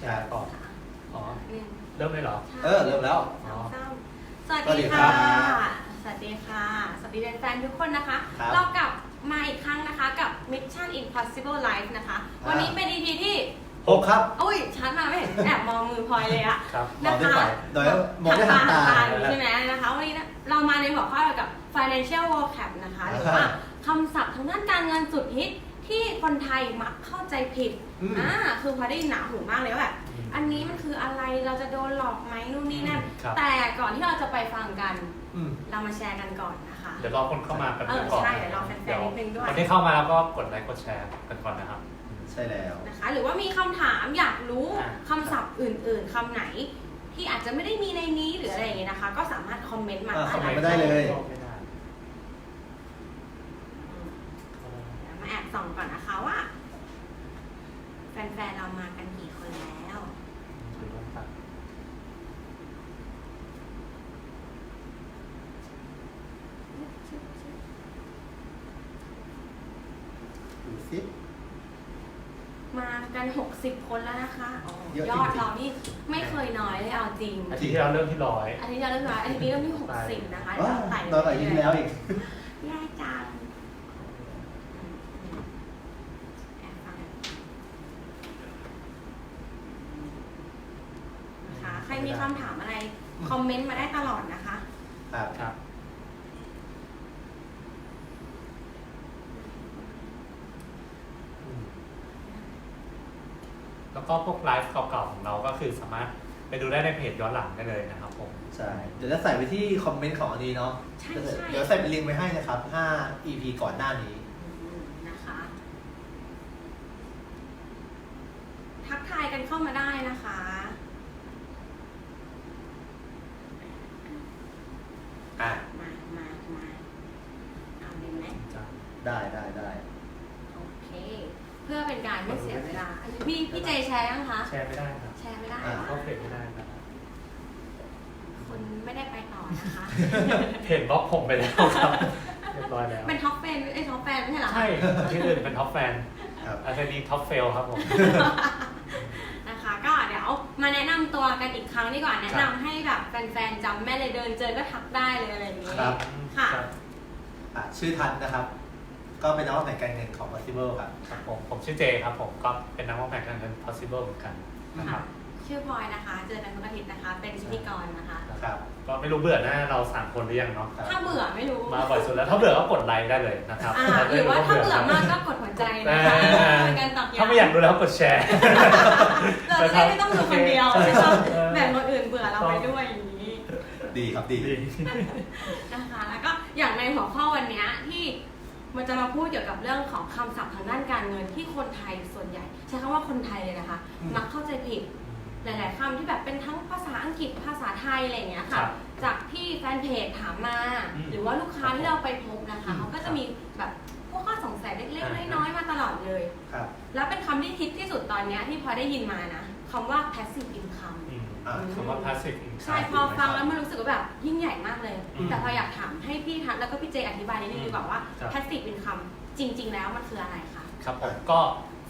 แชร์ต่ออ๋อหนึ่งเริ่มเลยเหรอ เออ เริ่มแล้วสองสามสสวัวัสสดีดีครัค่ะบสวัสดีค่ะ สวัสดีแฟนๆทุกคนนะคะ ครับ เรากลับมาอีกครั้งนะคะกับ Mission Impossible Life นะคะ วันนี้เป็น EP ที่หกครับอุ้ยชัดมาไม่เห็นแอบมองมือพลอยเลยอะครับ มองนะด้วยคะไฟโดยมองด้วยหางตาหอยู่ใช่ไหมนะคะ วันนี้เรามาในหัวข้อเกี่ยวกับ financial vocab นะคะหรือว่าอ่าคำศัพท์ทางด้านการเงินสุดฮิตที่คนไทยมักเข้าใจผิด อืม อ่าคือพอได้ยินหนาหูมากเลยว่าแบบอืมอันนี้มันคืออะไรเราจะโดนหลอกไหมนู่นนี่นั่น ครับ แต่ก่อนที่เราจะไปฟังกันอืม เรามาแชร์กันก่อนนะคะ เดี๋ยวรอคนเข้ามากันเออก่อนใช่เดี๋ยวรอแฟนๆนิดนึงด้วย คนที่เข้ามาแล้วก็กดไลค์กดแชร์กันก่อนนะครับ ใช่แล้ว นะคะ หรือว่ามีคำถามอยากรู้อ่า คำศัพท์อื่น ๆคำไหน ที่อาจจะไม่ได้มีในนี้หรืออะไรอย่างเงี้ยนะคะ ก็สามารถคอมเมนต์มาอ่าได้คอมเมนต์นะมาได้เลย ไม่ได้เดี๋ยวมาแอบส่องก่อนนะคะว่า แฟนๆเรามากันกี่คนแล้ว ถือว่าตัด ดูสิ มากัน 60 คนแล้วนะคะโอ้ เยอะ ยอด จริงๆ เรานี่ไม่เคยน้อยเลยเอา จริงอาทิตย์ที่แล้วเริ่มที่ร้อยอันนี้เราเริ่มน้อยอันนี้เริ่มที่60นะคะว้าเดี๋ยวไต่ตอนไหนยิ้มแล้วอีกแย่จังอืมอืมแอบฟังนะคะใครมีคำถามอะไร คอมเมนต์มาได้ตลอดนะคะ ครับครับอืมแล้วก็พวกไลฟ์เก่าๆของเราก็คือสามารถ ไปดูได้ในเพจย้อนหลังได้เลยนะครับผม ใช่ เดี๋ยวจะใส่ไปที่คอมเมนต์ของอันนี้เนาะ ใช่ใช่ เดี๋ยวใส่เป็นลิงก์ไว้ให้นะครับ 5 EP ก่อนหน้านี้ อืมนะคะ ทักทายกันเข้ามาได้นะคะ อะ มา มา มาเอาเลยไหม ได้ได้ได้ โอเค เพื่อเป็นการไม่เสียเวลาอันนี้พี่พี่เจแชร์ยังคะ แชร์ไม่ได้ครับ แชร์ไม่ได้ อ่า เหรอ เข้าเพจไม่ได้ครับ คนไม่ได้ไปต่อนะคะ เพจบล็อกผมไปแล้วครับเรียบร้อยแล้ว เป็นท็อปแฟนไอ้ยท็อปแฟนไม่ใช่เหรอคะ ใช่ที่อื่นเป็นท็อปแฟน ครับ อาจจะมี ท็อปเฟลครับผม นะคะ ก็เดี๋ยวมาแนะนำตัวกันอีกครั้งดีกว่าแนะนำให้แบบแฟนๆจำแม่เลยเดินเจอก็ทักได้เลยอะไรอย่างนี้ ครับ ค่ะรับอะชื่อทันนะครับ ก็เป็นนักวางแผนการเงินของ Possible ครับ ครับผมผมชื่อเจครับผมก็เป็นนักวางแผนการเงิน possible เหมือนกันนะครับ ชื่อพลอยนะคะ เจอกันทุกอาทิตย์นะคะ เป็นพิธีกรนะคะครับก็ไม่รู้เบื่อหน้าเราสามคนหรือยังเนาะครับถ้าเบื่อไม่รู้มาบ่อยสุดแล้วถ้าเบื่อก็กดไลค์ได้เลยนะครับอ่าหรือว่าถ้าเบื่อมากก็กดหัวใจนะคะอ่าเป็นการตอบย้ำถ้าไม่อยากดูแล้วกดแชร์เราจะได้ไม่ต้องดูคนเดียวใช่ไม่ต้องเออแบ่งคนอื่นเบื่อเราไปด้วยอย่างนี้ ดีครับดี นะคะ แล้วก็อย่างในหัวข้อวันเนี้ยที่มันจะมาพูดเกี่ยวกับเรื่องของคำศัพท์ทางด้านการเงินที่คนไทยส่วนใหญ่ ใช้คำว่าคนไทยเลยนะคะอืมมักเข้าใจผิด หลายๆคำที่แบบเป็นทั้งภาษาอังกฤษภาษาไทยอะไรอย่างเงี้ยครัค่ะบจากที่แฟนเพจถามมา อืมหรือว่าลูกค้าที่เราไปพบนะคะอืมเขาก็จะมีแบบพวกข้อสงสัยเล็กอ่าๆน้อยๆมาตลอดเลย ครับแล้วเป็นคำที่ฮิตที่สุดตอนเนี้ยที่พอได้ยินมานะคำว่า passive income อืมอ่า คำว่า passive income ใช่พอฟังแล้วมันรู้สึกว่าแบบยิ่งใหญ่มากเลย อืมแต่พออยากถามให้พี่ทัศน์แล้วก็พี่เจอธิบายนิดนึงดีกว่าว่า ครับ passive income จริง ๆ แล้วมันคืออะไรคะ ครับผมก็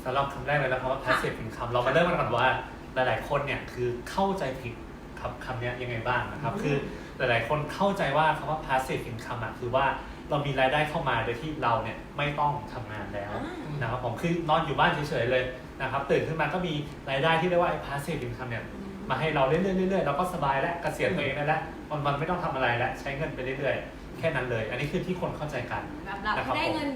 สำหรับคำแรกเลยนะครับว่า passive income เรามาเริ่มกันก่อนว่า หลายๆ คนเนี่ยคือเข้าใจผิดครับคำเนี้ยยังไงบ้างนะครับอืมคือหลายๆ คนเข้าใจว่าคำว่า passive income อะคือว่าเรามีรายได้เข้ามาโดยที่เราเนี่ยไม่ต้องทำงานแล้วอ่านะครับผมคือนอนอยู่บ้านเฉยๆเลยนะครับตื่นขึ้นมาก็มีรายได้ที่เรียกว่าไอ้ passive income เนี่ยมาให้เราเรื่อยๆเรื่อยๆเราก็สบายแล้วเกษียณตัวเองได้แล้ววันๆไม่ต้องทำอะไรแล้วใช้เงินไปเรื่อยๆ แค่นั้นเลย อันนี้คือที่คนเข้าใจกันแบบหลับนะครับให้ได้เงิน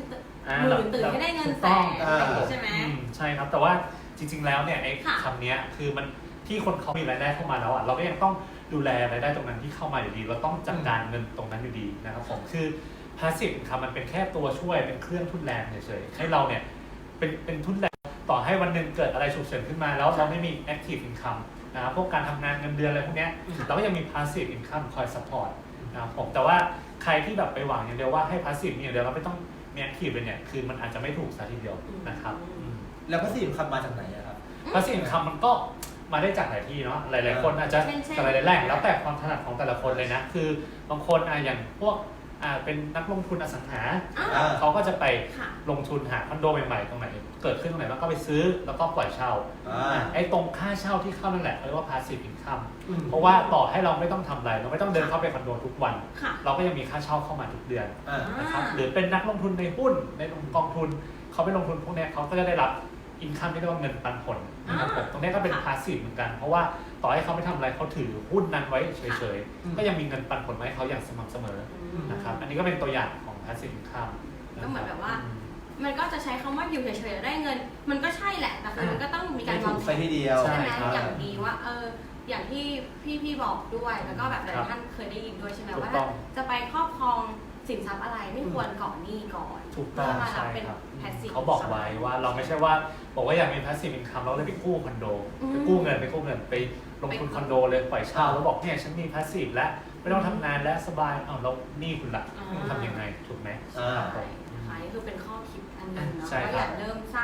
อ่าหมื่นตื่นให้ได้เงินแสนอ่าอะไรอย่างงี้ใช่ไหมอืมใช่ครับแต่ว่า จริง ๆ แล้วเนี่ยไอ้ค่ะ คำเนี้ยคือมันที่คนเขามีรายได้เข้ามาแล้วอะเราก็ยังต้องดูแลรายได้ตรงนั้นที่เข้ามาอยู่ดี เราต้องจัดการเงินตรงนั้นอยู่ดีนะครับผมคือ passive income มันเป็นแค่ตัวช่วยเป็นเครื่องทุนแรงเฉยๆให้เราเนี่ยเป็นเป็นทุนแรงต่อให้วันหนึ่งเกิดอะไรฉุกเฉินขึ้นมาแล้วเราไม่มี active income นะครับพวกการทำงานเงินเดือนอะไรพวกเนี้ยค่ะเราก็ยังมี passive income คอย support นะครับผมแต่ว่าใครที่แบบไปหวังอย่างเดียวว่าให้ passive อย่างเดียวเราไม่ต้องมี active เลยเนี่ยคือมันอาจจะไม่ถูกซะทีเดียวนะครับ อืม แล้วภาษีคำมาจากไหนอะครับ ภาษีอินคัมมันก็มาได้จากหลายที่เนาะหลาย ๆ คนอาจจะเช่นๆจากหลายๆแหล่งแล้วแต่ความถนัดของแต่ละคนเลยนะ คือบางคนอะอย่างพวกอ่าเป็นนักลงทุนอสังหาอ่าอ่า เขาก็จะไปค่ะ ลงทุนหาคอนโดใหม่ ๆ ตรงไหน เกิดขึ้นตรงไหนแล้วก็ไปซื้อแล้วก็ปล่อยเช่าอ่า ไอ้ตรงค่าเช่าที่เข้านั่นแหละเขาเรียกว่า passive income อืม เพราะว่าต่อให้เราไม่ต้องทำอะไรเราไม่ต้องเดินเข้าไปคอนโดทุกวัน ค่ะ เราก็ยังมีค่าเช่าเข้ามาทุกเดือน อ่า นะครับหรือเป็นนักลงทุนในหุ้นในกองทุน เขาไปลงทุนพวกเนี้ยเขาก็จะได้รับ อินคัมที่เรียกว่าเงินปันผลนะครับผมตรงเนี้ยก็เป็นค่ะพาสซีฟเหมือนกัน เพราะว่าต่อให้เขาไม่ทำอะไรเขาถือหุ้นนั้นไว้เฉยอืมๆก็ยังมีเงินปันผลมาให้เขาอย่างสม่ำเสมออืมนะครับอันนี้ก็เป็นตัวอย่างของพาสซีฟอินคัมก็เหมือนแบบว่า มันก็จะใช้คำว่าอยู่เฉยๆแล้วได้เงิน มันก็ใช่แหละแต่คือมันก็ต้องมีการไม่วาถูงกแผไปนทีเดียว ใช่ไหมครับอย่างดีว่าเอออย่างที่พี่พี่บอกด้วยแล้วก็แบบหลายครับท่านเคยได้ยินด้วยใช่ไหมถูกว่าต้อง จะไปครอบครอง สินทรัพย์อะไรไม่ควรก่อนหนี้ก่อนถูกต้องเพื่อมารับใช่เป็นครับ passive เขาบอกไว้ว่าเราไม่ใช่ว่าบอกว่าอยากมีพาสซีฟอินคัมเราเลยไปกู้คอนโดอืมไปกู้เงินไปกู้เงินไปลงทุนไปคอนโดเลยปล่อยเช่าแล้วบอกเนี่ยฉันมีพาสซีฟแล้วไม่ต้องทำงานแล้วสบายอ้าวแล้วหนี่คุณล่ะอ่าทำยังไงถูกไหมอ่า ใช่นะคะนี่คือเป็นข้อคิดอันหนึงเนาะใช่ว่าครับอย่าเริ่มสร้าง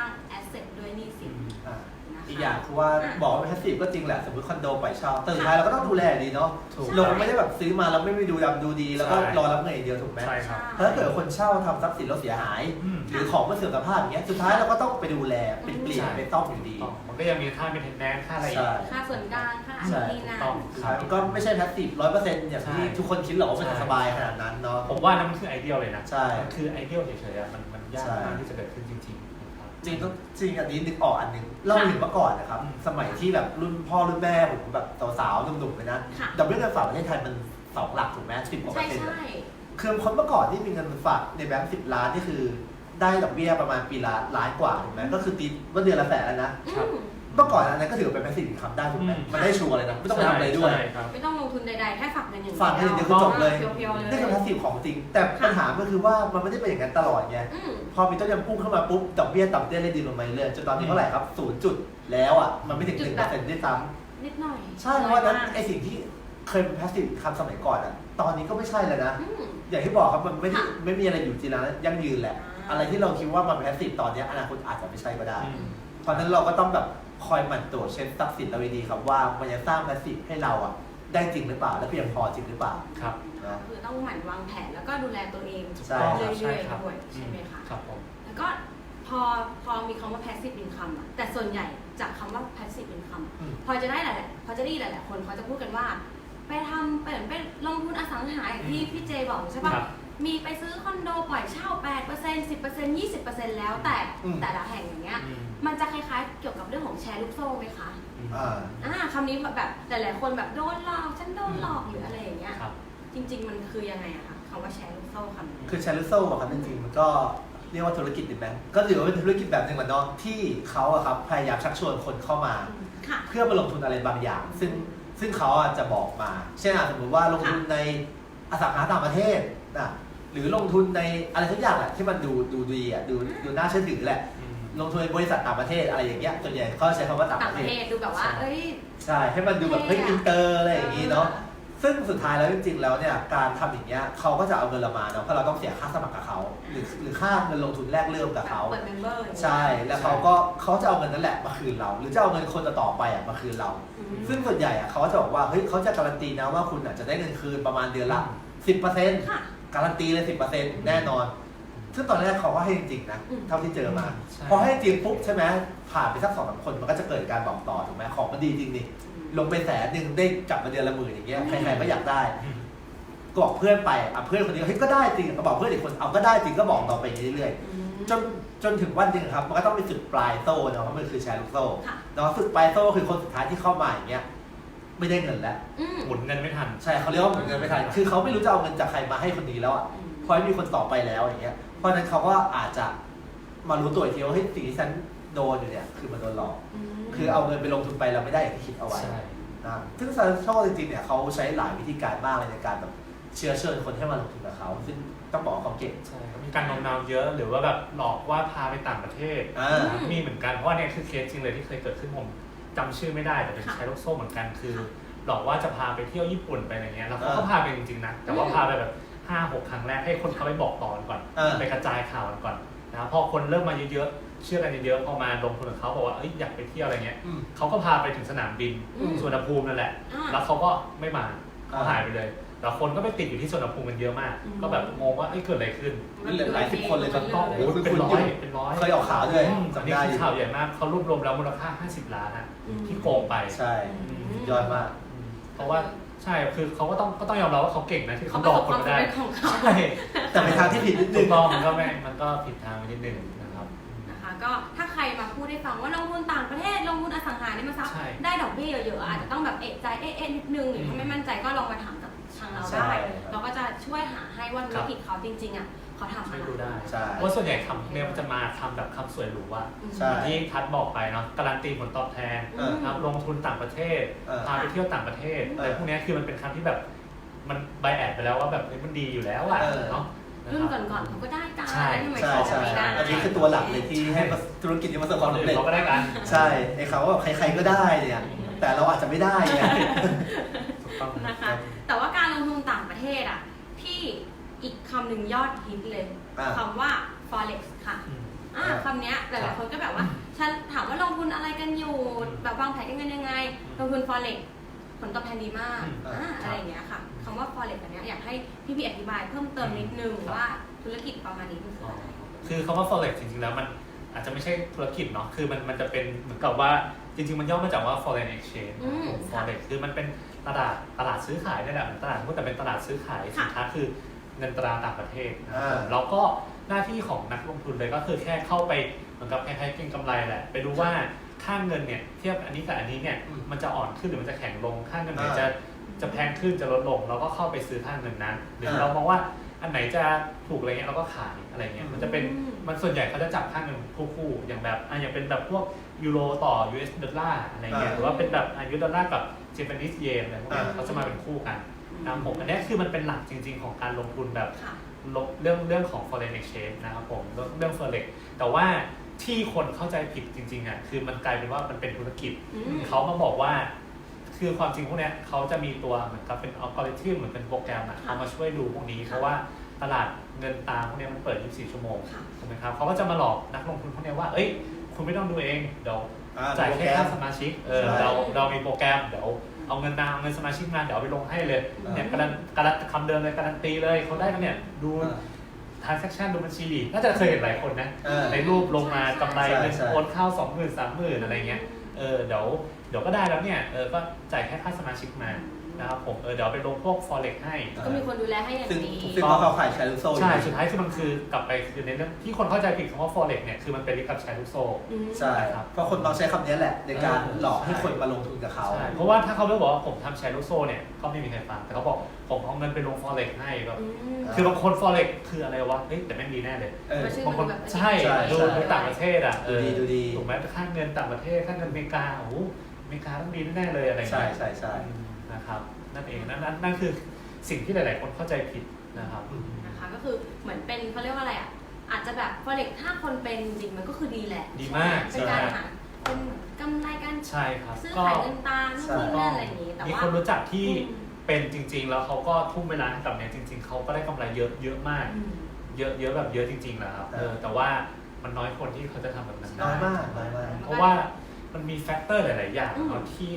อีกอย่างคือว่าอะบอกว่าเป็นแพสซีฟก็จริงแหละสมมติคอนโดปล่อยเช่าแต่สุดท้ายเราก็ต้องดูแลดีเนาะถูกเราไม่ได้แบบซื้อมาแล้วไม่ไปดูดำดูดี แล้วก็ใช่ รอรับเงินอย่างเดียวถูกไหมใช่ครับถ้าเกิดคนเช่าทำทรัพย์สินเราเสียหาย อืม หรือของมันเสื่อมสภาพอย่างเงี้ยสุดท้ายเราก็ต้องไปดูแลเป็นเปลี่ยนใช่เป็นต้องอยู่ดีต้องมันก็ยังมีค่าเป็นเทนแนนค่าอะไรอีใช่กค่าส่วนกลางค่าอันใช่นี้นั่นต้องสุดท้ายมันก็ไม่ใช่แพสซีฟร้อยเปอร์เซ็นต์อย่างที่ใช่ ทุกคนคิดหรอกว่ามันจะใช่สบายขนาดนั้นเนาะ ผมว่านั่นมันคือไอเดียเลยนะใช่มันคือไอเดียเฉยๆอะมันมันยากใช่ มากที่จะเกิดขึ้นจริงๆนะครับ จริงต้องจริงอันนี้นึกออกอันหนึงเล่าถึงเมื่อก่อนนะครับอืมสมัยที่แบบรุ่นพ่อรุ่นแม่ผมแบบสาวๆหนุ่มๆเลยนะค่ะดอกเบี้ยเงินฝากประเทศไทยมันสองหลักถูกไหมสิบกว่าเปอใช่ร์เซ็นต์ใช่อะคือคนเมื่อก่อนที่มีเงินฝากในแบงก์สิบล้านนี่คือ ได้ดอกเบี้ยประมาณปีละล้านกว่าถูกไหมก็คือตีว่าเดือนละแสนแล้วนะ อืม เมื่อก่อนอันนั้นก็ถือว่าเป็นแพสซีฟอินคัมได้ถูกไหมอืม มันได้ชัวร์เลยนะไม่ต้องไปทำอะไรด้วย ใช่ครับ ไม่ต้องลงทุนใดๆ แค่ฝากเงินอย่างฝากเงินอย่างเดียวคือจบเลย เพียวๆเลยนี่คือแพสซีฟของจริง แต่ปัญหาก็คือว่ามันไม่ได้เป็นอย่างนั้นตลอดไง อืมพอมีต้นยำพุ่งเข้ามาปุ๊บดอกเบี้ยต่ำเตี้ยเลยดีลงมาเรื่อยๆจนตอนนี้เท่าไหร่ครับศูนย์จุดแล้วอะมันไม่ถึงจุหดนึ่งแบเปอบร์เซ็นต์ด้วยซ้ำนิดหน่อยใช่เพราะว่านั้นอยมากไอสิ่งที่เคยเป็นพาสซีฟคำสมัยก่อนอะตอนนี้ก็ไม่ใช่แล้วนะ อืม อย่างที่บอกครับมันไม่ได้ค่ะไม่มีอะไรอยู่จริงแล้วยั่งยืนแหละ อ่า อะไรที่เราคิดว่ามันเป็นพาสซีฟตอนเนี้ยอนาคตอาจจะไม่ใช่ก็ได้ อืม เพราะฉะนั้นเราก็ต้องแบบ คอยหมั่นตรวจเช็คทรัพย์สินเราดีๆครับว่ามันจะสร้างพาสซีฟให้เราอะได้จริงหรือเปล่าและเพียงพอจริงหรือเปล่าครับนะคือต้องหมั่นวางแผนแล้วก็ดูแลตัวเองใช่เรื่ใช่อยครับๆด้วยใช่ไหมคะครับผมแล้วก็พอพอมีคำว่า passive income อะแต่ส่วนใหญ่จากคำว่า passive income อืมพอจะได้หลายๆพอจะได้ยินหลายๆคนเขาจะพูดกันว่า ไปทำเป็นไปลงทุนอสังหาอย่างที่อืมพี่เจบอกใช่ปะครับ มีไปซื้อคอนโดปล่อยเช่า 8% 10% 20%แล้วแต่อืม แต่ละแห่งอย่างเงี้ยอืมมันจะคล้ายๆ เกี่ยวกับเรื่องของแชร์ลูกโซ่ไหมคะอ่า อ่าคำนี้แบบหลายๆคนแบบโดนหลอกฉันโดนหลอกหรืออะไรอย่างเงี้ย ครับ จริง ๆ มันคือยังไงอะคะคำว่าแชร์ลูกโซ่คำนี้ คือแชร์ลูกโซ่อะครับจริงๆมันก็เรียกว่าธุรกิจดีไหมก็ถือว่าเป็นธุรกิจแบบหนึ่งแหละเนาะที่เขาอะครับพยายามชักชวนคนเข้ามา ค่ะ เพื่อมาลงทุนอะไรบางอย่าง ซึ่งซึ่งเขาอะจะบอกมา เช่นอาจสมมติว่าลงทุนในอสังหาต่างประเทศนะ หรือลงทุนในอะไรทุกอย่างแหละที่มันดูดูดีอะดูดูน่าเชื่อถือแหละอืมลงทุนในบริษัทต่างประเทศอะไรอย่างเงี้ยส่วนใหญ่เขาใช้คำว่าต่างต่าปงระปเทระเทศศดูแบบว่าใช่เอ้ย ใช่ให้มันดูแบบเฮ้ยเท่อะ อินเตอร์อะไรอย่างงี้เนาะออซึ่งสุดท้ายแล้วจริงๆแล้วเนี่ยการทำอย่างเงี้ยเขาก็จะเอาเงินเรามาเนาะเพราะเราต้องเสียค่าสมัครกับเขาหรือหรือค่าเงินลงทุนแรกเริ่มกับเขาเปิดเมมเบอร์ใช่แล้วเขาก็เขาจะเอาเงินนั่นแหละมาคืนเรา หรือจะเอาเงินคนต่อๆไปอะมาคืนเราซึ่งส่วนใหญ่อะเขาก็จะบอกว่าเฮ้ยเขาจะการันตีนะว่าคุณอะจะได้เงินคืนประมาณเดือนละ 10%ค่ะ การันตีเลย10%แน่นอน ซึ่งตอนแรกเขาก็ให้จริงๆนะ อืม เท่าที่เจอมา ใช่ พอให้จริงปุ๊บใช่ไหมผ่านไปสักสองสามคนมันก็จะเกิดการบอกต่อถูกไหมของมันดีจริงนี่ลงไปแสนหนึ่งได้กลับมาเดือนละหมื่นอย่างเงี้ยใครๆก็อยากได้อืมก็บอกเพื่อนไปอะเพื่อนคนนี้เฮ้ยก็ได้จริงก็บอกเพื่อนอีกคนเอาก็ได้จริงก็บอกต่อไปเรื่อยอืมๆจนจนถึงวันหนึ่งครับมันก็ต้องมีจุดปลายโซ่เนาะเพราะมันคือแชร์ลูกโซ่ค่ะ เนาะจุดปลายโซ่คือคนสุดท้ายที่เข้ามาอย่างเงี้ย ไม่ได้เงินแล้ว อืม หมุนเงินไม่ทัน ใช่เขาเรียกว่าหมุนเงินไม่ทันคือเขาไม่รู้จะเอาเงินจากใครมาให้คนนี้แล้วอะเพราะมีคนต่อไปแล้วอย่างเงี้ย เพราะฉะนั้นเขาก็อาจจะมารู้ตัวอีกทีว่าเฮ้ยสิ่งที่ฉันโดนอยู่เนี่ยคือมันโดนหลอก มคือเอาเงินไปลงทุนไปแล้วไม่ได้อย่างที่คิดเอาไว้ใช่ นะซึ่งซาโชจริงๆเนี่ยเขาใช้หลายวิธีการมากเลยในการแบบเชื้อเชิญคนให้มาลงทุนกับเขา ซึ่งต้องบอกว่าเขาเก่ง ใช่มีการโน้มน้าวเยอะหรือว่าแบบหลอกว่าพาไปต่างประเทศ อ่า มีเหมือนกัน เพราะว่าเนี่ยคือเคสจริงเลยที่เคยเกิดขึ้นผม จำชื่อไม่ได้แต่เป็นค่ะใช้ลูกโซ่เหมือนกันคือ หลอกว่าจะพาไปเที่ยวญี่ปุ่นไปอะไรเงี้ยแล้วเขาก็อ่าพาไปจริงๆนะแต่ว่าอืมพาไปแบบห้าหกครั้งแรกให้คนเขาไปบอกต่อกันก่อนอ่าไปกระจายข่าวกันก่อนนะพอคนเริ่มมาเยอะๆเชื่อกันเยอะๆพอมาลงทุนกับเขาบอกว่าเอ้ยอยากไปเที่ยวอะไรเงี้ยอืม เขาก็พาไปถึงสนามบินอืม สุวรรณภูมินั่นแหละ อ่า แล้วเขาก็ไม่มาเขาอ่าหายไปเลย พแต่คนก็ไปติดอยู่ที่สวนภูมิกันเยอะมาก อืม ก็แบบงงว่าเอ้ยเกิดอะไรขึ้นเหลือหลายสิบคนเลยก็ตอนต้องโอ้โอ้โหโหเป็นร้อยเป็นร้อยเคยออกข่าวด้วยอืมอันจำนี้ได้คืออยู่ข่าวใหญ่มากเขารวบรวมแล้วมูลค่า 50 ล้านนะอืม ที่โกงไป ใช่อืมยอดมาก อืมเพราะว่าใช่คือเขาก็ต้องก็ต้องยอมรับว่าเขาเก่งนะที่เขาเขาปหลระอสกบคคนวามมาสำได้เร็จของเขา ใช่แต่ไปทางที่ผิดนิดนึถูง กต้องมันก็ไม่มันก็ผิดทางไปนิดนึงนะครับ นะคะก็ถ้าใครมาพูดให้ฟังว่าลงทุนต่างประเทศลงทุนอสังหาริมทรัพย์ใช่ได้ดอกเบี้ยเยอะๆอาจจะต้องแบบเอะใจเอ๊ะเอ๊ะนิดนึงหรือถ้าไม่มั่นใจก็ลองมาถามกับ ทางเราใช่ ได้ครับเราก็จะช่วยหาให้ว่าธุรกิจเขาจริงๆอะเขาทำอะไม่ไรรู้ได้ใช่ เพราะส่วนใหญ่คำเนี่ยมันจะมาคำแบบคำสวยหรูว่าอืมใช่ที่ทัดบอกไปเนาะการันตีผลตอบแทนเออ ครับลงทุนต่างประเทศเออพาไปเที่ยวต่างประเทศเออแต่พวกเนี้ยคือมันเป็นคำที่แบบมันใบแอดไปแล้วว่าแบบเฮ้ยมันดีอยู่แล้วอะเออ เนาะนะรุ่นครับก่อนๆเขาก็ได้จ้าใช่ ทำไมใช่เขาจะใช่ไม่ได้ อันนี้คือตัวหลักเลยที่ให้ธุรกิจนี้ประสบความคนสำอื่นเร็จ เขาก็ได้กัน ใช่ไอ้คำว่าแบบใครๆก็ได้เนี่ย แต่เราอาจจะไม่ได้ไงถูก ต้องนะคะแต่ว่าการลงทุนต่างประเทศอะ ที่อีกคำหนึ่งยอดฮิตเลยอะคำว่า forex ค่ะ อืมอ่าอ่าคำเนี้ยหลายๆคนก็แบบว่า ฉันถามว่าลงทุนอะไรกันอยู่ แบบวางแผนกันเงินยังไง ลงทุน forex ผลตอบแทนดีมากอืมอ่าครับ อะไรอย่างเงี้ยค่ะคำว่า forex อันเนี้ยอยากให้พี่พี่ๆอธิบายเพิ่มเติมนิดนึงครับ ว่าธุรกิจประมาณนี้มันคืออะไร คือคำว่า forex จริงๆแล้วมันอาจจะไม่ใช่ธุรกิจเนาะ คือมันมันจะเป็นเหมือนกับว่าจริงๆ มันย่อมาจากว่า foreign exchange อืม forex คือมันเป็น ตลาดตลาดซื้อขายนี่แหละเหมือนตลาดหุ้นแต่เป็นตลาดซื้อขายสินค้าคือเงินตราต่างประเทศนะครับผมอ่า แล้วก็หน้าที่ของนักลงทุนเลยก็คือแค่เข้าไปเหมือนกับคล้ายๆเก็งกำไรแหละ ไปดูว่าค่าเงินเนี่ยเทียบอันนี้กับอันนี้เนี่ยอืมมันจะอ่อนขึ้นหรือมันจะแข็งลงค่าเงินไหนอ่าจะจะแพงขึ้นจะลดลง เราก็เข้าไปซื้อค่าเงินนั้นหรืออ่าเรามองว่าอันไหนจะถูกอะไรเงี้ยเราก็ขายอะไรเงี้ยมันจะเป็น อืม มันส่วนใหญ่เขาจะจับค่าเงินคู่ๆอย่างแบบอะอย่างเป็นแบบพวกยูโรต่อ US ดอลลาร์อะไรเงี้ยอ่า หรือว่าเป็นแบบอะ US ดอลลาร์กับ Japanese yen อะไรพวกเนี้ยอ่า เขาจะมาเป็นคู่กันนะครับผมอันเนี้ยคือมันเป็นหลักจริง ๆ ของการลงทุนแบบ ค่ะลงเรื่องเรื่องของ foreign exchange นะครับผมเรื่องเรื่อง forex แต่ว่าที่คนเข้าใจผิดจริงๆอะคือมันกลายเป็นว่ามันเป็นธุรกิจ อืม เขามาบอกว่า คือความจริงพวกเนี้ยเขาจะมีตัวเหมือนกับเป็นอัลกอริทึมเหมือนเป็นโปรแกรมอะค่ะเอามาช่วยดูพวกนี้ เพราะว่าตลาดเงินตามพวกเนี้ยมันเปิด 24 ชั่วโมงค่ะ ถูกไหมครับเขาก็จะมาหลอกนักลงทุนพวกเนี้ยว่า เอ้ย คุณไม่ต้องดูเองเดี๋ยว อ่จ่ายโปรแค่แกรค่ามสมาชิกเออใช่เราเรามีโปรแกรมเดี๋ยวเอาเงินมาเอาเงินสมาชิกมาเดี๋ยวเอาไปลงให้เลยเนี่ยการันการันคำเดิมเลยการันตีเลยเขาได้กันเนี่ยดูอ่า transaction ดูบัญชีน่าจะเคยเห็นหลายคนนะเออ ในรูปลงมาใช่กำไรใช่เงินใช่ โอนเข้าสองหมื่นสามหมื่นอะไรเงี้ยเออเดี๋ยวเดี๋ยวก็ได้แล้วเนี่ยเออก็จ่ายแค่ค่าสมาชิกมา นะครับผมเออเดี๋ยวเอาไปลงพวก forex ให้ ก็มีคนดูแลให้อย่างซึ่งดีซึ่งเขาเข้าขายแชร์ลูกโซ่อยู่ ใช่ สุดท้ายคือมันคือกลับไปคือในเรื่องที่คนเข้าใจผิดคำว่า forex เนี่ยคือมันเป็นลิงก์กับแชร์ลูกโซ่ อืม ใช่ ครับเพราะคนเราใช้คำนี้แหละในการเออ หลอกให้ใช่คนมาลงทุนกับเขา ใช่เพราะว่าถ้าเขาไม่บอกว่าผมทำแชร์ลูกโซ่เนี่ยก็ไม่มีใครฟังแต่เขาบอกผมเอาเงินไปลง forex ให้แบบอืมคือบางคน forex คืออะไรวะเฮ้ยแต่แม่งดีแน่เลยเออไม่ใช่บางคนแบบใช่ใช่ดูใช่ ดูต่างประเทศอะเออดูดีดูดี ถูกไหมค่าเงินต่างประเทศค่าเงินอเมริกาโอ้โหอเมริกาต้องดีแน่ๆเลยอะไรอย่างใช่เงี้ย ใช่ใช่ อืม นะครับนั่นเองนั่นนั่นนั่นคือสิ่งที่หลาย ๆ คนเข้าใจผิดนะครับอืมนะคะก็คือเหมือนเป็นเขาเรียกว่าอะไรอะอาจจะแบบ forex ถ้าคนเป็นจริงมันก็คือดีแหละดีมากเป็นการใช่หาเป็นกำไรการใช่ครับซื้อก็ขายเงินตานู่นนี่นั่นอะไรอย่างนี้แต่มีว่า คนรู้จักที่อืม เป็นจริง ๆ แล้วเขาก็ทุ่มเวลาให้กับเนี่ยจริง ๆ เขาก็ได้กำไรเยอะเยอะมาก อืม เยอะเยอะแบบเยอะจริงๆแหละครับเอเอออแต่ว่ามันน้อยคนที่เขาจะทำแบบนั้นน้อยได้มากน้อยมาก เพราะว่ามันมีแฟกเตอร์หลาย ๆ อย่างอืม เนาะที่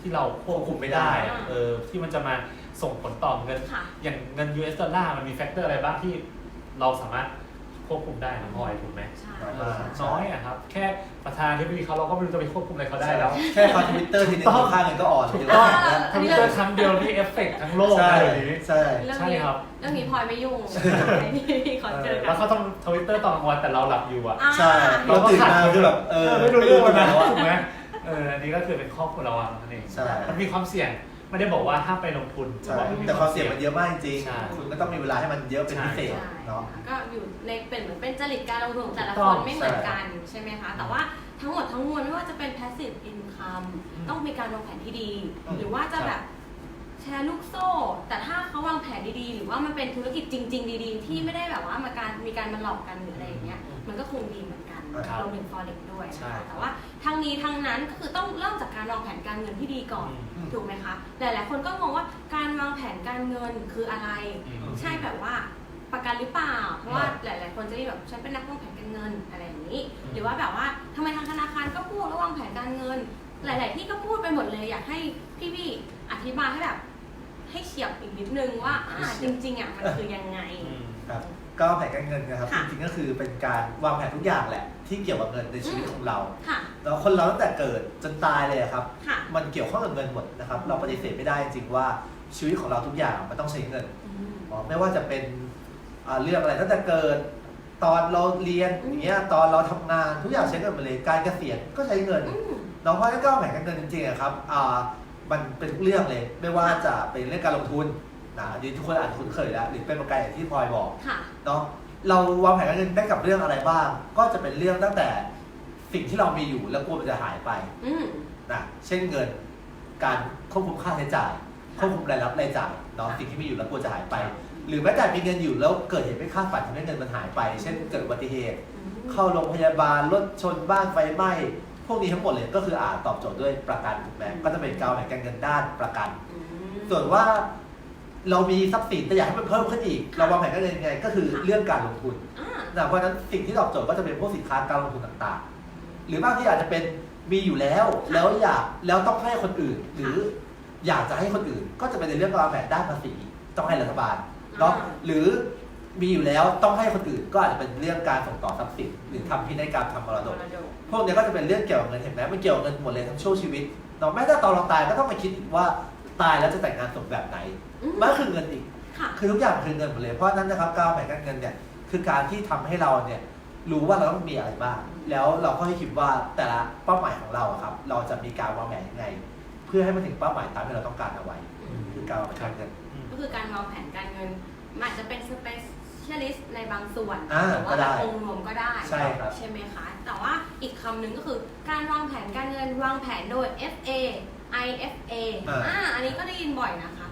ที่เราควบคุมไม่ได้อะอ่า เออที่มันจะมาส่งผลต่อเงิน ค่ะ อย่างเงิน US ดอลลาร์มันมีแฟกเตอร์อะไรบ้างที่เราสามารถควบคุมได้นะพลอยถูกไหมใช่น้อยเอมากอน้อยอะครับ แค่ประธานที่ดีเขาเราก็ไม่รู้จะไปควบคุมอะไรเขาได้แล้ว แค่เขาทวิตเตอร์ทีนึงถูกต้องค่าเงินก็อ่อนถูกเยต้องอะแล้ว ทวิตเตอร์ครั้งเดียวนี่เอฟเฟกต์ทั้งโลกใช่นะเดี๋ยวนี้ ใช่ เรื่องใช่นี้ครับ เรื่องนี้พลอยไม่ยุ่งพี่ขอเจอกัแล้นวเขาต้องทวิตเตอร์ตอนกลางวันแต่เราหลับอยู่อะ อ่า ใช่ เราตื่นมาคือแบบ เออไม่รู้เรื่องเลยนะไม่รู้ถูกไหมเอออันนี้ก็คือเป็นข้อควรระวังนั่นเองใช่ มันมีความเสี่ยงไม่ได้บอกว่าห้ามไปลงทุนใช่บอกนแต่ความเสี่ยงมันเยอะมากจริงใช่ ๆคุณก็ต้องมีเวลาให้มันเยอะเป็นพิเศษใช่เนาะ ก็อยู่ในเป็นเหมือนเป็นจริตการลงทุนของแต่ละถูกคต้อนงไม่เหมือนกันใช่ไหมคะ แต่ว่าทั้งหมดทั้งมวลไม่ว่าจะเป็น passive income อืมต้องมีการวางแผนที่ดี อืม หรือว่าจะครับแบบแชร์ลูกโซ่ แต่ถ้าเขาวางแผนดีๆ หรือว่ามันเป็นธุรกิจจริง ๆ ดี ๆ ที่ไม่ได้แบบว่ามาการมีการมาหลอกกันหรืออะไรอย่างเงี้ย มันก็คงดีเหมือนกัน ครับรวมถึง forex ด้วยใช่นะคะแต่ว่าทั้งนี้ทั้งนั้นก็คือต้องเริ่มจากการวางแผนการเงินที่ดีก่อน อืม ถูกไหมคะ หลาย ๆ คนก็งงว่าการวางแผนการเงินคืออะไร อืม ใช่แบบว่าประกันหรือเปล่า เพราะว่าหลาย ๆ คนจะได้แบบฉันเป็นนักวางแผนการเงินอะไรอย่างนี้ อืม หรือว่าแบบว่าทำไมทางธนาคารก็พูดแล้ววางแผนการเงิน หลาย ๆ ที่ก็พูดไปหมดเลยอยากให้พี่ ๆ อธิบายให้แบบให้เฉียบอีกนิดนึงว่าอ่าจริง ๆ อะมันคือยังไง อืม ครับ ก็วางแผนการเงินนะครับค่ะจริงๆก็คือเป็นการวางแผนทุกอย่างแหละ ที่เกี่ยวกับเงินในชีวิตของเราค่ะ แล้วคนเราตั้งแต่เกิดจนตายเลยอะครับ ค่ะ มันเกี่ยวข้องกับเงินหมดนะครับ เราปฏิเสธไม่ได้จริงๆว่าชีวิตของเราทุกอย่างมันต้องใช้เงินอืมอ๋อไม่ว่าจะเป็นอ่าเรื่องอะไรตั้งแต่เกิด ตอนเราเรียนอืมอย่างเงี้ยตอนเราทำงานทุกอย่างใช้เงินหมดเลยการเกษียณก็ใช้เงินอืม น้องพ่อก็วางแผนการเงินจริงๆอะครับอ่ามันเป็นทุกเรื่องเลย ไม่ว่าจะเป็นเรื่องการลงทุน นะอันนี้ทุกคนอาจจะคุ้นเคยแล้วหรือเป็นประกันอย่างที่พลอยบอก ค่ะ เนาะเราวางแผนการเงินได้กับเรื่องอะไรบ้าง ก็จะเป็นเรื่องตั้งแต่สิ่งที่เรามีอยู่แล้วกลัวมันจะหายไปอืม นะเช่นเงินการควบคุมค่าใช้จ่ายควบคุมรายรับรายจ่ายเนาะสิ่งที่มีอยู่แล้วกลัวจะหายไป หรือแม้แต่มีเงินอยู่แล้วเกิดเหตุไม่คาดฝันทำให้เงินมันหายไป เช่นเกิดอุบัติเหตุ เข้าโรงพยาบาลรถชนบ้านไฟไหม้พวกนี้ทั้งหมดเลยก็คืออาจตอบโจทย์ด้วยประกันถูกไหมก็จะเป็นการวางแผนการเงินด้านประกันอืมส่วนว่า เรามีทรัพย์สินแต่อยากให้มันเพิ่มขึ้นอีก เราวางแผนการเงินยังไง ก็คือเรื่องการลงทุนอ่านะเพราะฉะนั้นสิ่งที่ตอบโจทย์ก็จะเป็นพวกสินค้าการลงทุนต่างๆ หรือบางที่อาจจะเป็นมีอยู่แล้วแล้วอยากแล้วต้องให้คนอื่น หรืออยากจะให้คนอื่น ก็จะเป็นในเรื่องการวางแผนด้านภาษีต้องให้รัฐบาลเนาะหรือมีอยู่แล้วต้องให้คนอื่นก็อาจจะเป็นเรื่องการส่งต่อทรัพย์สินหรือทำพินัยกรรมทำมรดกมรดก พวกเนี้ยก็จะเป็นเรื่องเกี่ยวกับเงินเห็นไหมมันเกี่ยวกับเงินหมดเลยทั้งช่วงชีวิตเนาะแม้แต่ตอนเราตายก็ต้องมาคิดอีกว่า ตายแล้วจะแต่งงานศพแบบไหนอืม มันก็คือเงินอีก ค่ะ คือทุกอย่างมันคือเงินหมดเลยเพราะฉะนั้นนะครับการวางแผนการเงินเนี่ยคือการที่ทำให้เราเนี่ยรู้ว่าเราต้องมีอะไรบ้างแล้วเราก็ให้คิดว่าแต่ละเป้าหมายของเราอะครับ เราจะมีการวางแผนยังไง เพื่อให้มันถึงเป้าหมายตามที่เราต้องการเอาไว้อืมคือการวางแผนการเงิน ก็คือการวางแผนการเงินมันอาจจะเป็น specialist ในบางส่วนอ่าหรือก็ว่าได้องค์รวมก็ได้ใช่ครับ ใช่ไหมคะ แต่ว่าอีกคำหนึ่งก็คือการวางแผนการเงินวางแผนโดย FA IFA อ่า อ่าอันนี้ก็ได้ยินบ่อยนะคะ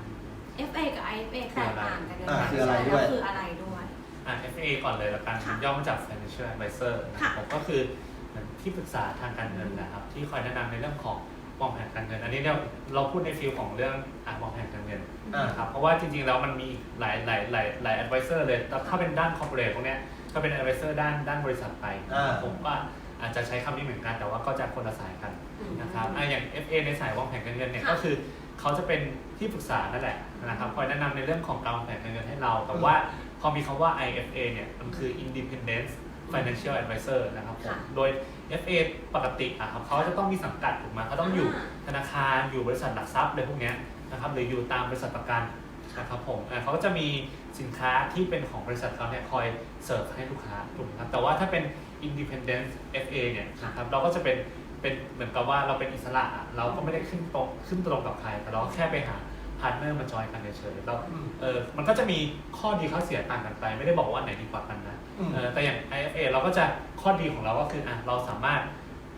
FA กับ IFA แตกต่างกันยังอ่าไงคืออะไรด้วย แล้วคืออะไรด้วย อะ FA ก่อนเลยละกันค่ะย่อมาจาก Financial Advisor นะค่ะ ผมก็คือเหมือนที่ปรึกษาทางการเงินนะครับ ที่คอยแนะนำในเรื่องของวางแผนการเงิน อันนี้เนี่ยเราพูดในฟิลของเรื่องอะวางแผนการเงินอ่า นะครับเพราะว่าจริงๆแล้วมันมีหลายหลายหลายหลาย advisor เลยแต่ถ้าเป็นด้าน corporate พวกเนี้ยก็เป็น advisor ด้านด้านบริษัทไปอ่า ผมก็ อาจจะใช้คำนี้เหมือนกันแต่ว่าก็จะคนละสายกันอืมนะครับอะอย่าง FA ในสายวางแผนการเงินเนี่ยค่ะก็คือเขาจะเป็นที่ปรึกษานั่นแหละนะครับคอยแนะนำในเรื่องของการวางแผนการเงินให้เราแต่ว่าพอมีคำว่า IFA เนี่ยมันคือ Independent Financial Advisor นะครับผมค่ะ โดย FA ปกติอะครับเขาจะต้องมีสังกัดถูกไหมเขาต้องอยู่อ่าธนาคารอยู่บริษัทหลักทรัพย์อะไรพวกเนี้ยนะครับหรืออยู่ตามบริษัทประกันนะครับผมอ่าเขาก็จะมีสินค้าที่เป็นของบริษัทเขาเนี่ยคอยเสิร์ฟให้ลูกค้าถูกไหมครับแต่ว่าถ้าเป็น independent FA เนี่ยนะครับเราก็จะเป็นเป็นเหมือนกับว่าเราเป็นอิสระอะเราก็ไม่ได้ขึ้นตรงขึ้นตรงกับใครแต่เราแค่ไปหาพาร์ทเนอร์มาจอยกันเฉยๆเราอืมเออมันก็จะมีข้อดีข้อเสียต่างกันไป ไม่ได้บอกว่าอันไหนดีกว่ากันนะอืมเออแต่อย่าง IFA เราก็จะข้อดีของเราก็คืออะเราสามารถ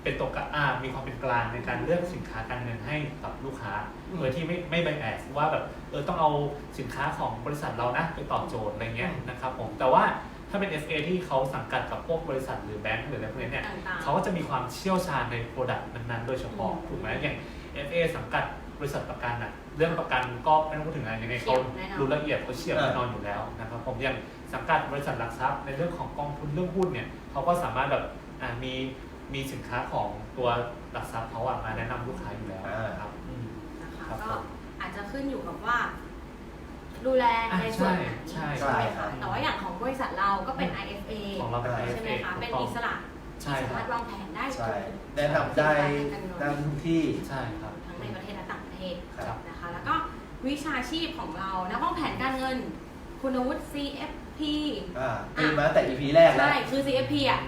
เป็นตัวกลางอะมีความเป็นกลางในการเลือกสินค้าการเงินให้กับลูกค้าอืมโดยที่ไม่ไม่ไบแอสว่าแบบเออต้องเอาสินค้าของบริษัทเรานะไปตอบโจทย์อะไรเงี้ยอืมนะครับผมแต่ว่า ถ้าเป็น FA ที่เขาสังกัดกับพวกบริษัทหรือแบงก์หรืออะไรพวกนี้เนี่ยต่างๆ เขาก็จะมีความเชี่ยวชาญในโปรดักต์นั้นๆ โดยเฉพาะอืม ถูกไหมอย่าง FA สังกัดบริษัทประกันอะเรื่องประกันก็ไม่ต้องพูดถึงอะไรยังไงเขาเฉียบแน่นอนรู้ละเอียดเขาเฉียบแน่นอนอยู่แล้วนะครับผมอย่างสังกัดบริษัทหลักทรัพย์ในเรื่องของกองทุนเรื่องหุ้นเนี่ยเขาก็สามารถแบบอ่ามีมีสินค้าของตัวหลักทรัพย์เขาอะมาแนะนำลูกค้าอยู่แล้วนะครับอืม นะคะครับก็ผมอาจจะขึ้นอยู่กับว่า ดูแลอะในส่วนไหนใช่ใช่ ไหมใช่คะแต่ว่าอย่างของบริษัทเราก็เป็น IFA ของเราเป็น ใช่ไหม IFA คะเป็นถูกต้องอิสระใช่ที่คสารัมาบรถวางแผนได้ใช่ ทุกแนะนำได้ด้านทุกที่ ใช่ครับ ทั้งในประเทศและต่างประเทศครับ นะคะ แล้วก็วิชาชีพของเรานักวางแผนการเงิน คุณวุฒิ CFP อ่าตื่นมาตั้งแต่ EP แรกแล้ว ใช่ คือ CFP อะ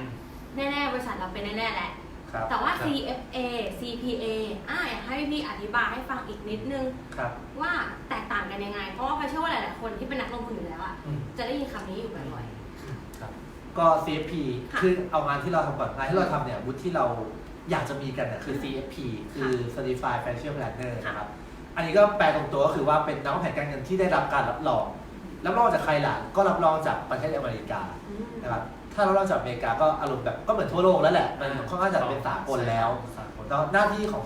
แน่ๆ บริษัทเราเป็นแน่ๆแหละ ครับแต่ว่า ครับ CFA CPA อะอยากให้พี่อธิบายให้ฟังอีกนิดนึง ครับว่าแตกต่างกันยังไง เพราะว่าพอเชื่อว่าหลาย ๆ คนที่เป็นนักลงทุนอยู่แล้วอะอืม จะได้ยินคำนี้อยู่บ่อย ครับก็ CFP ค่ะคือเอางานที่เราทำก่อนงานที่เราทำเนี่ยวุฒิที่เราอยากจะมีกันเนี่ยคือ CFP คือ Certified Financial Planner ค่ะ นะครับ อันนี้ก็แปลตรงตัวก็คือว่าเป็นนักวางแผนการเงินที่ได้รับการรับรอง รับรองจากใครล่ะ ก็รับรองจากประเทศอเมริกาๆอืม นะครับ ถ้ารับรองจากอเมริกาก็อารมณ์แบบก็เหมือนทั่วโลกแล้วแหละ มันค่อนข้างจะเป็นสากลแล้วสากลเนาะหน้าที่ของ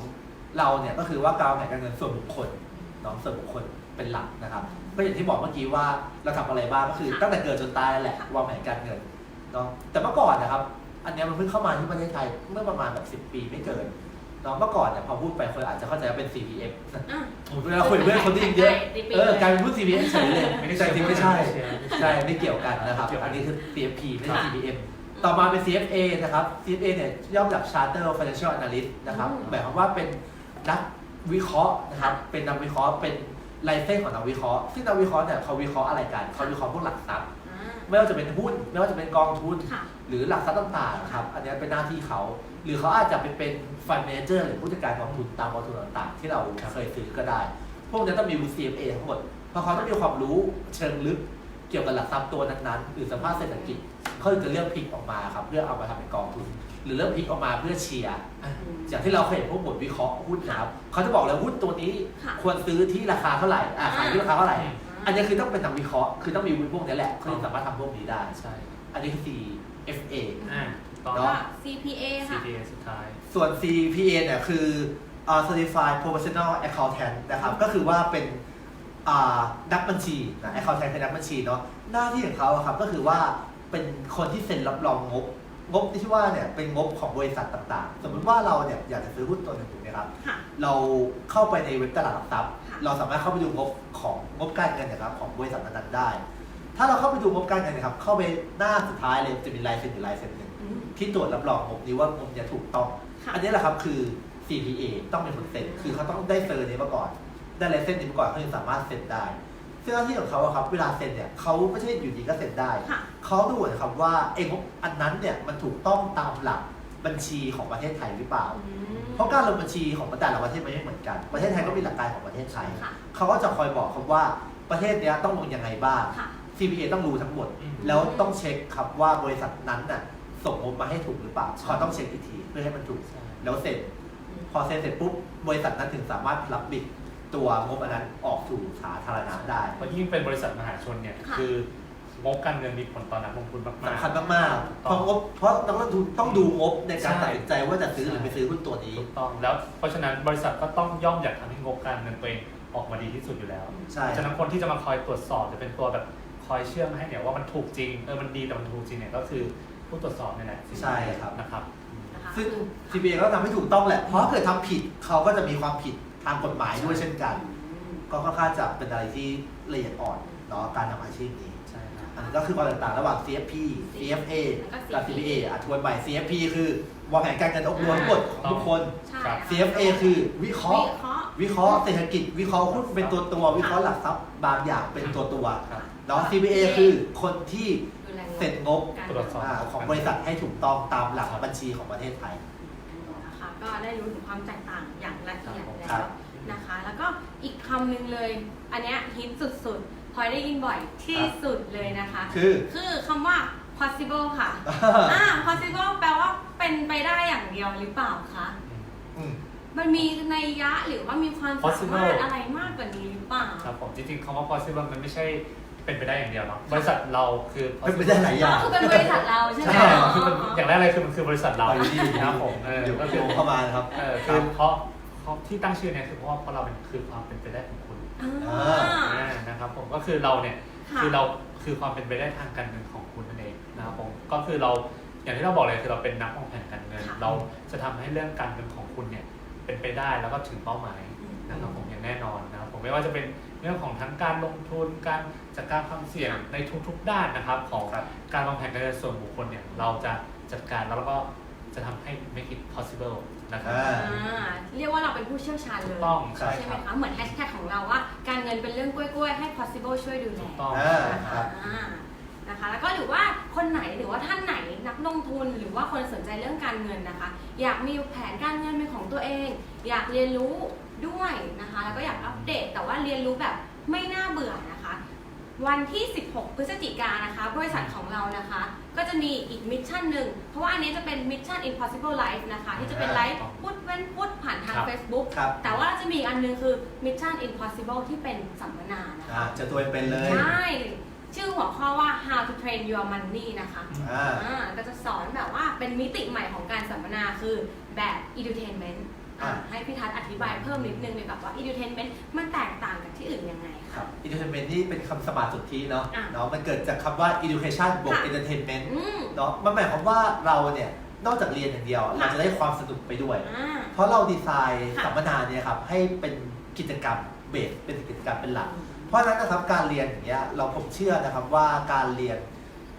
เราเนี่ยก็คือว่าการวางแผนการเงินส่วนบุคคลเนาะส่วนบุคคลเป็นหลักนะครับ ก็อย่างที่บอกเมื่อกี้ว่าเราทำอะไรบ้างก็คือค่ะตั้งแต่เกิดจนตายนั่นแหละค่ะวางแผนการเงินเนาะแต่เมื่อก่อนนะครับ อันเนี้ยมันเพิ่งเข้ามาที่ประเทศไทยเมื่อประมาณแบบ10ปีไม่เกินเนาะเมื่อก่อนเนี่ยพอพูดไปคนอาจจะเข้าใจว่าเป็น CPF อะ เวลาคุยกับเพื่อนคนที่เยอะติดปีเออเลยกลายเป็นพูด CPF เฉยเลยไม่ได้แต่จริงไม่ใช่เชียร์ใช่ไม่เกี่ยวกันนะครับเกี่ยวกันอันนี้คือ CFP ไม่ใช่ค่ะ CPM ต่อมาเป็น CFA นะครับ CFA เนี่ยย่อมาจาก Charter Financial Analyst นะครับ อืม หมายความว่าเป็นนักวิเคราะห์นะครับค่ะเป็นนักวิเคราะห์ เป็นไลเซนส์ของนักวิเคราะห์ ซึ่งนักวิเคราะห์เนี่ยเขาวิเคราะห์อะไรกัน เขาวิเคราะห์พวกหลักทรัพย์อ่าไม่ว่าจะเป็นหุ้น ไม่ว่าจะเป็นกองทุน ค่ะ หรือหลักทรัพย์ต่างๆนะครับ อันนี้เป็นหน้าที่เขา หรือเขาอาจจะไปเป็นฟันเมเจอร์หรือผู้จัดการกองทุนตามกองทุนต่างๆ ที่เราเคยซื้อก็ได้ พวกนี้ต้องมี CFA ทั้งหมด เพราะเขาต้องมีความรู้เชิงลึกเกี่ยวกับหลักทรัพย์ตัวนั้นๆหรือสภาพเศรษฐกิจเขาถึงจะเลือกพลิกออกมาครับเพื่อเอามาทำเป็นกองทุน หรือเลือกพลิกออกมาเพื่อเชียร์อะอย่างที่เราเคยเห็นพวกบทวิเคราะห์หุ้นนะครับเขาจะบอกเลยหุ้นตัวนี้ค่ะควรซื้อที่ราคาเท่าไหร่อะขายที่ราคาเท่าไหร่อืมอันนี้คือต้องเป็นนักวิเคราะห์คือต้องมีวุฒิพวกนี้แหละเขาถึงสามารถทำพวกนี้ได้ใช่ อันนี้คือ CFA อ่า ต่อเนาะก็ CPA ค่ะ CPA สุดท้าย ส่วน CPA เนี่ยคืออ่า Certified Professional Accountant นะครับ ก็คือว่าเป็นอ่านักบัญชีนะ Accountant คือนักบัญชีเนาะ หน้าที่ของเขาอะครับก็คือว่าเป็นคนที่เซ็นรับรองงบ งบที่ว่าเนี่ยเป็นงบของบริษัทต่างๆ สมมติว่าเราเนี่ยอยากจะซื้อหุ้นตัวหนึ่งถูกไหมครับ ค่ะ เราเข้าไปในเว็บตลาดหลักทรัพย์ ค่ะ เราสามารถเข้าไปดูงบของงบการเงินนะครับของบริษัทนั้นๆได้ ถ้าเราเข้าไปดูงบการเงินนะครับเข้าไปหน้าสุดท้ายเลยจะมีลายเซ็นอยู่ลายเซ็นหนึ่งอืม ที่ตรวจรับรองงบนี้ว่างบเนี้ถูกต้อง ค่ะ อันนี้แหละครับคือ CPA ต้องเป็นคนเซ็นคือเขาต้องได้เซอร์นี้มาก่อน ได้ลายเส้นนี้มาก่อนเขาถึงสามารถเซ็นได้ซึ่งหน้าที่ของเขาอะครับ เวลาเซ็นเนี่ยเขาไม่ใช่อยู่ดีก็เซ็นได้ ค่ะ เขาดูนะครับว่าเองบอันนั้นเนี่ยมันถูกต้องตามหลักบัญชีของประเทศไทยหรือเปล่า อืม เพราะการลงบัญชีของแต่ละประเทศมันไม่เหมือนกัน ประเทศไทยก็มีหลักการของประเทศไทย ค่ะ เขาก็จะคอยบอกครับว่าประเทศเนี้ยต้องลงยังไงบ้าง ค่ะ CPA ต้องรู้ทั้งหมดอืมแล้วต้องเช็คครับว่าบริษัทนั้นน่ะ ส่งงบมาให้ถูกหรือเปล่าเขาต้องเช็คอีกทีเพื่อให้มันถูกใช่แล้วเสร็จ พอเซ็นเสร็จปุ๊บบริษัทนั้นถึงสามารถรับบิดตัวงบอันนั้นออกสู่สาธารณะได้เพราะยิ่งเป็นบริษัทมหาชนเนี่ยค่ะ คืองบการเงินมีผลต่อนักลงทุนมากๆ สำคัญมากๆเพราะงบเพราะนักลงทุนต้องดูงบในการใช่ ตัดสินใจว่าจะซื้อหรือไม่ซื้อหุ้นตัวนี้ ถูกต้องแล้วเพราะฉะนั้นบริษัทก็ต้องย่อมอยากทำให้งบการเงินตัวเองออกมาดีที่สุดอยู่แล้วใช่ ฉะนั้นคนที่จะมาคอยตรวจสอบจะเป็นตัวแบบคอยเชื่อมให้เนี่ยว่ามันถูกจริงเออมันดีแต่มันถูกจริงเนี่ยก็คือ ผู้ตรวจสอบเนี่ยแหละใช่ครับ นะครับ นะคะซึ่ง CPA ก็ทำให้ถูกต้องแหละ เพราะถ้าเกิดทำผิดเขาก็จะมีความผิดทางกฎหมายด้วยเช่นกันอืมก็ค่อนข้างจะเป็นอะไรที่ละเอียดอ่อนเนาะการทำอาชีพนี้ ใช่ครับ อันนี้ก็คือความแตกต่างระหว่าง CFP CFA กับ CPA อะทวนใหม่ CFP คือวางแผนการเงินองค์รวมทั้งหมดของทุกคน ใช่ครับค่ะ CFA คือวิเคราะห์ วิเคราะห์ วิเคราะห์เศรษฐกิจ วิเคราะห์หุ้นเป็นตัวตัวๆวิเคราะห์หลักทรัพย์บางอย่างเป็นตัวตัวครับๆเนาะ CPA คือคนที่ ดูแลงบเซ็นงบการตรวจสอบ อ่าของบริษัทให้ถูกต้องตามหลักบัญชีของประเทศไทย นะคะก็ได้รู้ถึงความแตกต่างอย่างละเอียดครัแล้วบ นะคะ แล้วก็อีกคำหนึ่งเลย อันเนี้ยฮิตสุดๆพลอยได้ยินบ่อยที่สุดเลยนะคะ คือ คือคำว่า possible ค่ะ อ่า possible แปลว่าเป็นไปได้อย่างเดียวหรือเปล่าคะ อืม มันมีนัยยะหรือว่ามีความสา Possible มารถอะไรมากกว่านี้หรือเปล่า ครับผมจริงๆคำว่า possible มันไม่ใช่ เป็นไปได้อย่างเดียวเนาะบริษัทเราคือเป็นไปได้หลายอย่างก็คือเป็นบริษัทเราใช่ไหมใช่คือมันอย่างแรกเลยคือมันคือบริษัทเราเอาอยู่ดีนะครับผมเออเดี๋ยวก็ก็คืคืออเข้ามานะครับ เออคือเพราะเพราะที่ตั้งชื่อเนี่ยคือเพราะว่าเพราะเราเป็นคือความเป็นไปได้ของคุณอ่า อ่านะครับผมก็คือเราเนี่ย ค่ะ คือเราคือความเป็นไปได้ทางการเงินของคุณนั่นเองนะครับผมก็คือเราอย่างที่เราบอกเลยคือเราเป็นนักวางแผนการเงิน ค่ะเราจะทำให้เรื่องการเงินของคุณเนี่ยเป็นไปได้แล้วก็ถึงเป้าหมายอืมนะครับผมอย่างแน่นอนนะครับผมไม่ว่าจะเป็นเรื่องของทั้งการลงทุนการจัดการความเสี่ยงในทุกๆ ด้านนะครับ ของครับการวางแผนการเงินส่วนบุคคลเนี่ยเราจะจัดการแล้วเราก็จะทำให้ make it possible นะครับอ่าอ่าเรียกว่าเราเป็นผู้เชี่ยวชาญเลยต้องใช่ใช่ไหมคะเหมือนแฮชแท็กของเราว่า การเงินเป็นเรื่องกล้วยๆ ให้ possible ช่วยดูแลถูกต้อง อ่านะคะครับ อ่านะคะแล้วก็หรือว่าคนไหนหรือว่าท่านไหนนักลงทุนหรือว่าคนสนใจเรื่องการเงินนะคะ อยากมีแผนการเงินเป็นของตัวเอง อยากเรียนรู้ ด้วยนะคะ แล้วก็อยากอัปเดตแต่ว่าเรียนรู้แบบไม่น่าเบื่อนะคะ วันที่ 16 พฤศจิกายนนะคะ บริษัทของเรานะคะ ก็จะมีอีกมิชชั่นหนึ่งเพราะว่าอันนี้จะเป็นมิชชั่น impossible life นะคะ ที่จะเป็นไลฟ์พุธเว้นพุธผ่านทาง ครับ Facebook ครับ แต่ว่าจะมีอีกอันหนึงคือ Mission Impossible ที่เป็นสัมมนานะอ่าคะ เจะตัวเป็นเลย ใช่ ชื่อหัวข้อว่า How to Train Your Money นะคะอ่า อ่าก็จะสอนแบบว่าเป็นมิติใหม่ของการสัมมนาคือแบบ edutainment อะอ่าให้พี่ทัศน์อธิบายเพิ่มนิดนึงเลยกับว่า edutainment มันแตกต่างกับที่อื่นยังไงคคะรับ entertainment นี่เป็นคำสมาสุทธิเนาะอะ เนาะมันเกิดจากคำว่า education บวกค่ะ entertainment อืม เนาะมันหมายความว่าเราเนี่ยนอกจากเรียนอย่างเดียว เราจะได้ความสนุกไปด้วย อ่า เพราะเราดีไซน์ค่ะ สัมมนาเนี่ยครับให้เป็นกิจกรรมเบสเป็นกิจกรรมเป็นหลัก เพราะฉะนั้นนะครับการเรียนอย่างเงี้ยเราผมเชื่อนะครับว่าการเรียน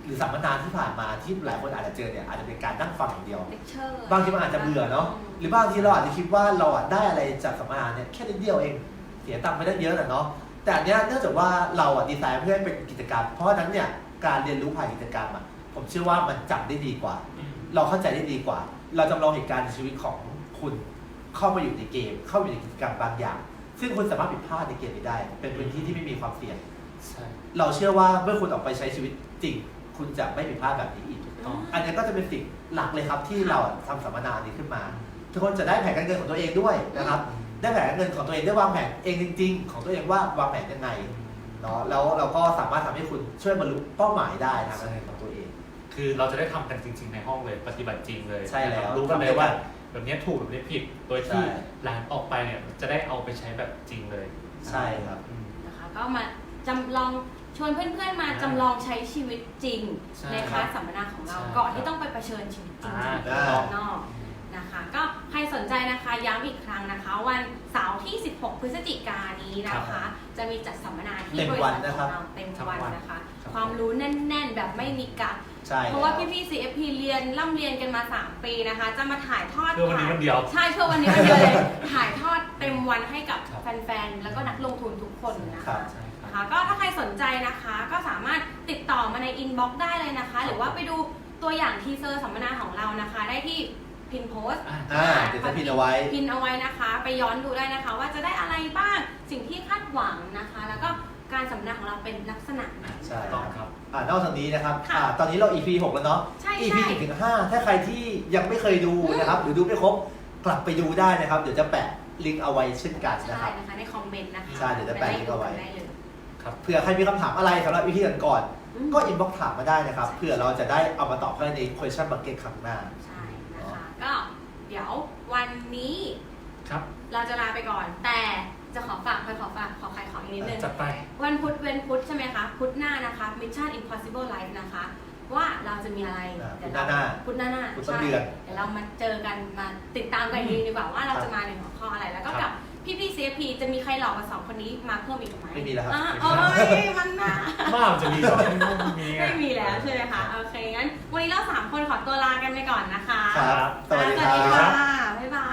หรือสัมมนาที่ผ่านมาที่หลายคนอาจจะเจอเนี่ยอาจจะเป็นการนั่งฟังอย่างเดียว เลคเชอร์บางทีมันอาจจะเบื่อเนาะหรือบางทีเราอาจจะคิดว่าเราอะได้อะไรจากสัมมนาเนี่ยแค่นิดเดียวเอง เสียตังค์ไปได้เยอะนะเนาะแต่อันเนี้ยเนื่องจากว่าเราอะดีไซน์เพื่อให้เป็นกิจกรรม เพราะฉะนั้นเนี่ยการเรียนรู้ผ่านกิจกรรมอะผมเชื่อว่ามันจำได้ดีกว่า เราเข้าใจได้ดีกว่า เราจำลองเหตุการณ์ในชีวิตของคุณเข้ามาอยู่ในเกม เข้ามาอยู่ในกิจกรรมบางอย่าง ซึ่งคุณสามารถผิดพลาดในเกมนี้ได้ เป็นพื้นที่ที่ไม่มีความเสี่ยง ใช่ เราเชื่อว่าเมื่อคุณออกไปใช้ชีวิตจริง คุณจะไม่ผิดพลาดแบบนี้อีกอืมอันนี้ก็จะเป็นสิ่งหลักเลยครับที่เราทำสัมมนานี้ขึ้นมา ทุกคนจะได้แผนการเงินของตัวเองด้วยนะครับ ได้แผนการเงินของตัวเองได้วางแผนเองจริง ๆ ของตัวเองว่าวางแผนยังไงเนาะแล้วเราก็สามารถทำให้คุณช่วยบรรลุเป้าหมายได้นะครับการเงินของตัวเอง คือเราจะได้ทำกันจริง ๆ ในห้องเลยปฏิบัติจริงเลยใช่แล้วนะครับรู้กันเลยว่า แบบเนี้ยถูกแบบนี้ผิดโดยที่ใช่ หลังออกไปเนี่ยจะได้เอาไปใช้แบบจริงเลยใช่ครับ อืม นะคะก็มาจำลอง ชวนเพื่อนๆมาอ่าจำลองใช้ชีวิตจริงใช่ในคลาสสัมมนาของเราใช่ก่อนที่ต้องไปเผชิญชีวิตจริงอ่าที่ได้ข้างนอกนะคะ ก็ใครสนใจนะคะย้ำอีกครั้งนะคะ วันเสาร์ที่ 16 พฤศจิกายนนี้นะครัคะ บจะมีจัดสัมมนาที่เต็มบริวันษัทนะขครัอบงเราเต็มวันทั้งวันนะคะ ครับ ความรู้แน่น ๆ แบบไม่มีกัก ใช่เพราะว่าแล้วพี่ๆ CFP เรียนร่ำเรียนกันมา 3 ปีนะคะ จะมาถ่ายทอดเพื่อวันนี้ผ่าวันเดียว ใช่เพื่อวันนี้วันเดียวเลย ถ่ายทอดเต็มวันให้กับครับ แฟนๆ แล้วก็นักลงทุนทุกคนนะครัคะ บ ใช่ครับนะคะ ก็ถ้าใครสนใจนะคะ ก็สามารถติดต่อมาในอินบ็อกซ์ได้เลยนะคะ หรือว่าไปดูตัวอย่างทีเซอร์สัมมนาของเรานะคะ ได้ที่พินโพสอ่าอ่าเดี๋ยวจะพิมพ์เอาไว้ พินเอาไว้นะคะ ไปย้อนดูได้นะคะ ว่าจะได้อะไรบ้างสิ่งที่คาดหวังนะคะ แล้วก็การสัมมนาของเราเป็นลักษณะไหน ใช่ ต้องครับ อ่านอกจากนี้นะครับค่ะอ่าตอนนี้เรา EP 6 แล้วเนาะ ใช่ EP ใช่1ถึง5ถ้าใครที่ยังไม่เคยดูนะครับหรือดูไม่ครบกลับไปดูได้นะครับ เดี๋ยวจะแปะลิงก์เอาไว้เช่นกันนะใช่ครับ นะคะในคอมเมนต์นะคะใช่เดี๋ยวจะแปะลิงก์เอาไว้ปด้ดูกันได้เลย ครับ เผื่อใครมีคำถามอะไรสำหรับ EP ก่อนอืม ๆก็อินบ็อกถามมาได้นะครับเผื่อเราจะได้เอามาตอบให้ใน question bucket ครั้งหน้า ใช่นะคะก็เดี๋ยววันนี้ครับ เราจะลาไปก่อน แต่จะขอฝากไปขอฝากขอใครขออีกนิดนึง จัดไป วันพุธเว้นพุธใช่ไหมคะ พุธหน้านะคะ Mission Impossible Life นะคะ ว่าเราจะมีอะไรอ่าเดี๋ยวพุธหน้าพุธหน้าหน้าพุธต้นใช่เดือนเดี๋ยวเรามาเจอกันมาติดตามกันอีกทีดีกว่าว่าเราครับจะมาในหัวข้ออะไรแล้วก็ครักับบ พี่พี่ CFP จะมีใครหลอกมาสองคนนี้มาเพิ่มอีกไหมไม่มีแล้วครับ อ่าไม่มีโอ้ยมันน่าบ้ามันจะมีเหรอไม่มีอะไม่มีแล้วใช่ไหมคะ โอเค งั้น วันนี้เราสามคนขอตัวลากันไปก่อนนะคะครับสวัสดีคสวัสดีรับค่ะ